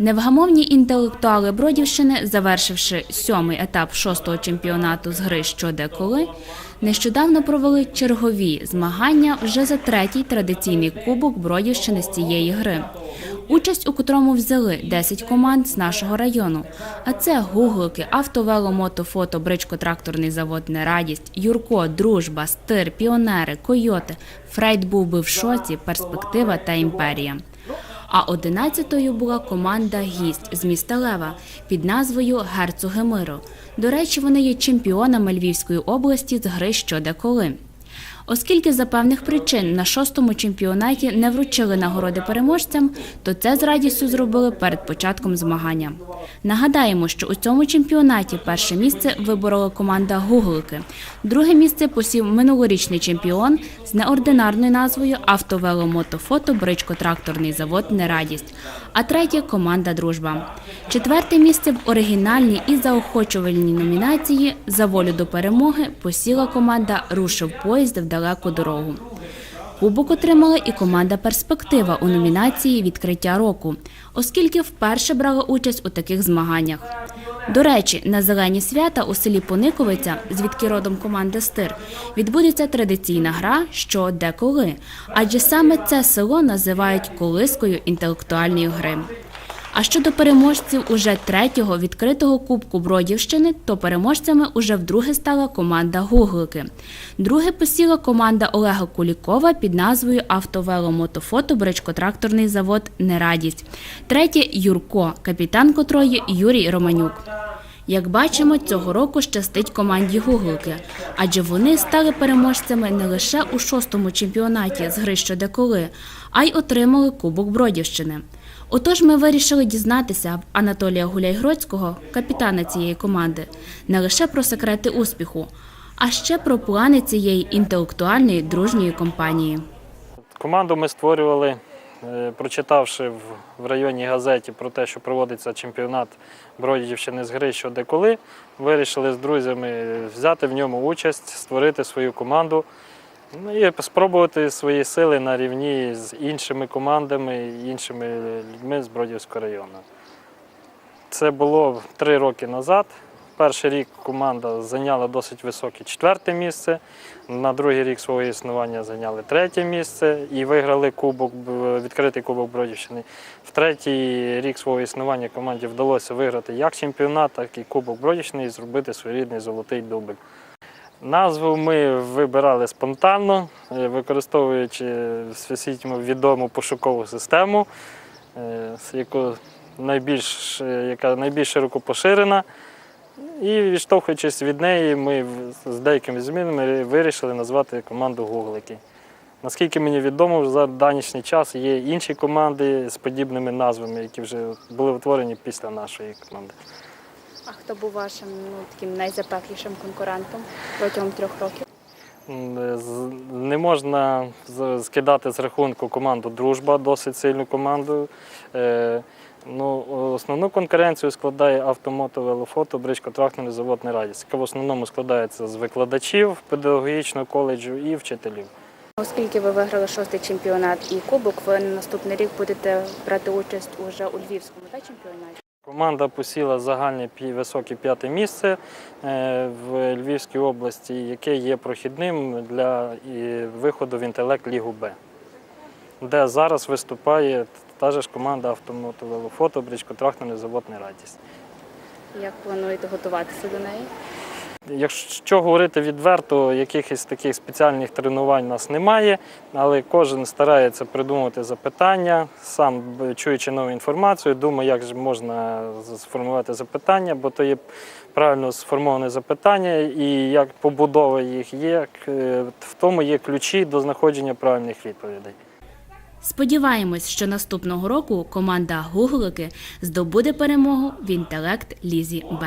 Невгамовні інтелектуали Бродівщини, завершивши сьомий етап шостого чемпіонату з гри «Що де нещодавно провели чергові змагання вже за третій традиційний кубок Бродівщини з цієї гри. Участь у котрому взяли 10 команд з нашого району. А це гуглики, автовело, мото, фото, бричко-тракторний завод Нерадість, Юрко, Дружба, Стир, Піонери, Койоти, Фрейд був би в шоці, Перспектива та Імперія. А одинадцятою була команда Гість з міста Лева під назвою Герцоги Миру. До речі, вони є чемпіонами Львівської області з гри «Що де коли». Оскільки за певних причин на шостому чемпіонаті не вручили нагороди переможцям, то це з радістю зробили перед початком змагання. Нагадаємо, що у цьому чемпіонаті перше місце виборола команда Гуглики. Друге місце посів минулорічний чемпіон з неординарною назвою Автовеломотофото Бричко-тракторний завод Нерадість, а третє команда Дружба. Четверте місце в оригінальній і заохочувальній номінації За волю до перемоги посіла команда Рушив поїзд в далеку дорогу. Кубок отримала і команда Перспектива у номінації Відкриття року, оскільки вперше брала участь у таких змаганнях. До речі, на зелені свята у селі Пониковиця, звідки родом команда Стир, відбудеться традиційна гра що де коли, адже саме це село називають колискою інтелектуальної гри. А щодо переможців уже третього відкритого кубку Бродівщини, то переможцями уже вдруге стала команда Гуглики. Друге посіла команда Олега Кулікова під назвою Автовеломотофото Бричко-тракторний завод Нерадість. Третє Юрко, капітан котрої Юрій Романюк. Як бачимо, цього року щастить команді Гуглики, адже вони стали переможцями не лише у шостому чемпіонаті з гри «Що де коли», а й отримали Кубок Бродівщини. Отож, ми вирішили дізнатися в Анатолія Гуляйгродського, капітана цієї команди, не лише про секрети успіху, а ще про плани цієї інтелектуальної дружньої компанії. Команду ми створювали, е, прочитавши в- районній газеті про те, що проводиться чемпіонат Бродівщини з гри що де коли. Вирішили з друзями взяти в ньому участь, створити свою команду ну, і спробувати свої сили на рівні з іншими командами, іншими людьми з Бродівського району. Це було три роки назад. Перший рік команда зайняла досить високе четверте місце. На другий рік свого існування зайняли третє місце і виграли кубок, відкритий кубок Бродівщини. В третій рік свого існування команді вдалося виграти як чемпіонат, так і кубок Бродівщини і зробити своєрідний золотий дубль. Назву ми вибирали спонтанно, е, використовуючи всесвітньо відому пошукову систему, е, яку найбільш, е, яка найбільш широко поширена. І відштовхуючись від неї, ми з деякими змінами вирішили назвати команду Гуглики. Наскільки мені відомо, за данішній час є інші команди з подібними назвами, які вже були утворені після нашої команди. А хто був вашим ну, таким найзапеклішим конкурентом протягом трьох років? Не можна скидати з рахунку команду Дружба, досить сильну команду. Е, Ну, основну конкуренцію складає автомото, велофото, бричко-тракторний завод «Нерадість», яка в основному складається з викладачів педагогічного коледжу і вчителів. Оскільки ви виграли шостий чемпіонат і кубок, ви наступний рік будете брати участь уже у львівському та, чемпіонаті. Команда посіла загальне високе п'яте місце е, в Львівській області, яке є прохідним для виходу в інтелект Лігу Б, де зараз виступає та ж команда автомотовелофото, бричко-тракторний завод «Нерадість». Як плануєте готуватися до неї? Якщо говорити відверто, якихось таких спеціальних тренувань у нас немає, але кожен старається придумати запитання, сам чуючи нову інформацію, думає, як же можна сформувати запитання, бо то є правильно сформоване запитання, і як побудова їх є, е, в тому є ключі до знаходження правильних відповідей. Сподіваємось, що наступного року команда Гуглики здобуде перемогу в інтелект Лізі Б.